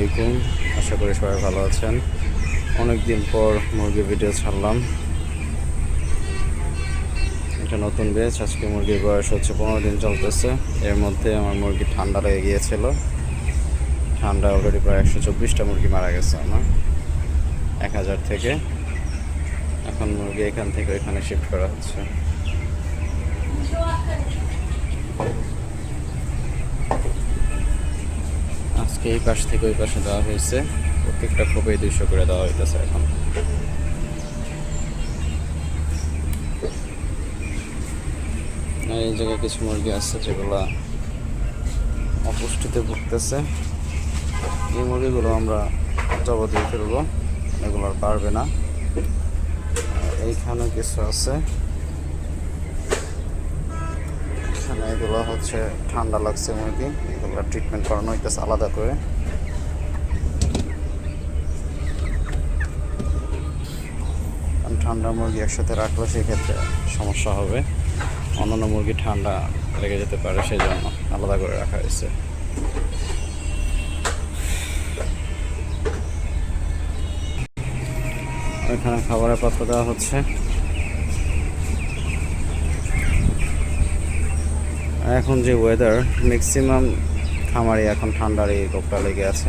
আলাইকুম। আশা করি সবাই ভালো আছেন। অনেক দিন পর মুরগির ভিডিও ছাড়লাম। এটা নতুন বেচ আজকে মুরগির বয়স হচ্ছে পনেরো দিন চলতেছে। এর মধ্যে আমার মুরগি ঠান্ডা লেগে গিয়েছিল। ঠান্ডা অলরেডি প্রায় একশো চব্বিশটা মুরগি মারা গেছে আমার। এক হাজার থেকে। এখন মুরগি এখান থেকে ওইখানে শিফট করা হচ্ছে। আজকে এই পাশ থেকে ওই পাশে দেওয়া হয়েছে। প্রত্যেকটা খোপে দুইশো করে দেওয়া হইতেছে এখন। এই জায়গায় কিছু মুরগি আছে যেগুলো অপুষ্টিতে ভুগতেছে। এই মুরগিগুলো আমরা জব দিয়ে ফেলব, এগুলো আর পারবে না। এইখানে কিছু আছে এখানে এগুলো হচ্ছে ঠান্ডা লাগছে মুরগি। এগুলো ট্রিটমেন্ট করানো হইতেছে আলাদা করে। ঠান্ডা মুরগি একসাথে রাখলে সেক্ষেত্রে সমস্যা হবে। অন্যান্য মুরগি ঠান্ডা লেগে যেতে পারে সেই জন্য আলাদা করে রাখা হয়েছে। এখানে খাবারের পাত্র দেওয়া হচ্ছে। এখন যে ওয়েদার ম্যাক্সিমাম খামারে এখন ঠান্ডার এই রোগটা লেগে আছে।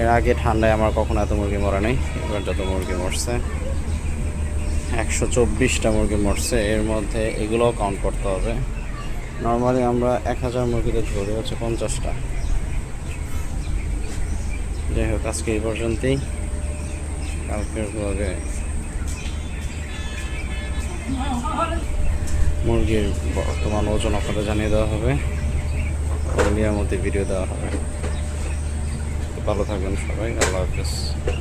এর আগে ঠান্ডায় আমার কখনো এত মুরগি মরা নেই, এবার যত মুরগি মরছে, একশো চব্বিশটা মুরগি মরছে, এর মধ্যে এগুলোও কাউন্ট করতে হবে। নর্মালি আমরা এক হাজার মুরগিতে ধরে হচ্ছে পঞ্চাশটা। যাই হোক, আজকে এই পর্যন্তই। কালকের ব্লগে মুরগির বর্তমান ওজন আপনাদের জানিয়ে দেওয়া হবে। মধ্যে ভিডিও দেওয়া হবে। ভালো থাকবেন সবাই, আল্লাহ হাফেজ।